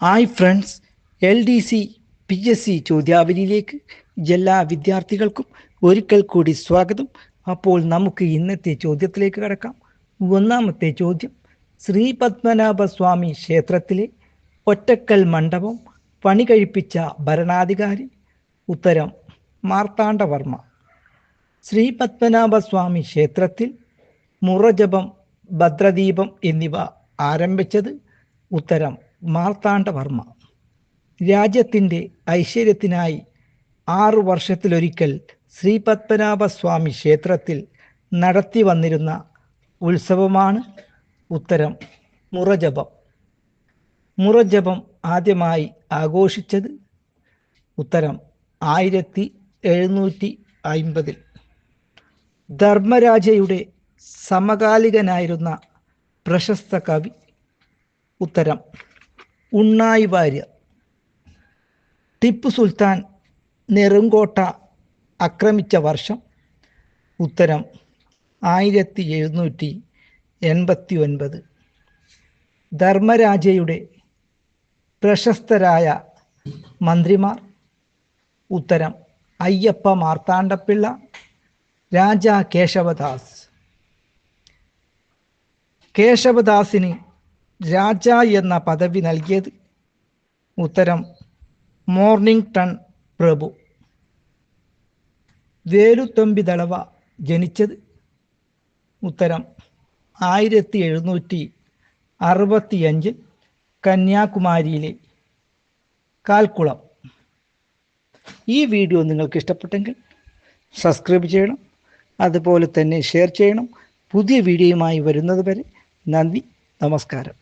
Hi friends L D C P S C ചോദ്യാവലിയിലേക്ക് എല്ലാ വിദ്യാർത്ഥികൾക്കും ഒരിക്കൽ കൂടി സ്വാഗതം. അപ്പോൾ നമുക്ക് ഇന്നത്തെ ചോദ്യത്തിലേക്ക് കടക്കാം. ഒന്നാമത്തെ ചോദ്യം ശ്രീ പത്മനാഭസ്വാമി ക്ഷേത്രത്തിലെ ഒറ്റക്കൽ മണ്ഡപം പണി കഴിപ്പിച്ച ഭരണാധികാരി. ഉത്തരം മാർത്താണ്ഡവർമ്മ. ശ്രീ പത്മനാഭസ്വാമി ക്ഷേത്രത്തിൽ മുറജപം ഭദ്രദീപം എന്നിവ ആരംഭിച്ചത് ഉത്തരം മാർത്താണ്ഡവർമ്മ. രാജ്യത്തിന്റെ ഐശ്വര്യത്തിനായി ആറു വർഷത്തിലൊരിക്കൽ ശ്രീ പത്മനാഭസ്വാമി ക്ഷേത്രത്തിൽ നടത്തി വന്നിരുന്ന ഉത്സവമാണ് ഉത്തരം മുറജപം. മുറജപം ആദ്യമായി ആഘോഷിച്ചത് ഉത്തരം ആയിരത്തി എഴുന്നൂറ്റി അയിമ്പതിൽ ധർമ്മരാജയുടെ സമകാലികനായിരുന്ന പ്രശസ്ത കവി ഉത്തരം ഉണ്ണായി ഭാര്യ ടിപ്പു സുൽത്താൻ നെറുങ്കോട്ട ആക്രമിച്ച വർഷം. ഉത്തരം ആയിരത്തി എഴുന്നൂറ്റി എൺപത്തി ഒൻപത് ധർമ്മരാജയുടെ പ്രശസ്തരായ മന്ത്രിമാർ. ഉത്തരം അയ്യപ്പ മാർത്താണ്ഡപ്പിള്ള രാജ കേശവദാസ്. കേശവദാസിന് രാജ എന്ന പദവി നൽകിയത് ഉത്തരം മോർണിംഗ് ടൺ പ്രഭു. വേലുത്തമ്പി ദളവ ജനിച്ചത് ഉത്തരം ആയിരത്തി എഴുന്നൂറ്റി അറുപത്തിയഞ്ചിൽ കന്യാകുമാരിയിലെ കാൽക്കുളം. ഈ വീഡിയോ നിങ്ങൾക്ക് ഇഷ്ടപ്പെട്ടെങ്കിൽ സബ്സ്ക്രൈബ് ചെയ്യണം അതുപോലെ തന്നെ ഷെയർ ചെയ്യണം. പുതിയ വീഡിയോയുമായി വരുന്നത് വരെ നന്ദി നമസ്കാരം.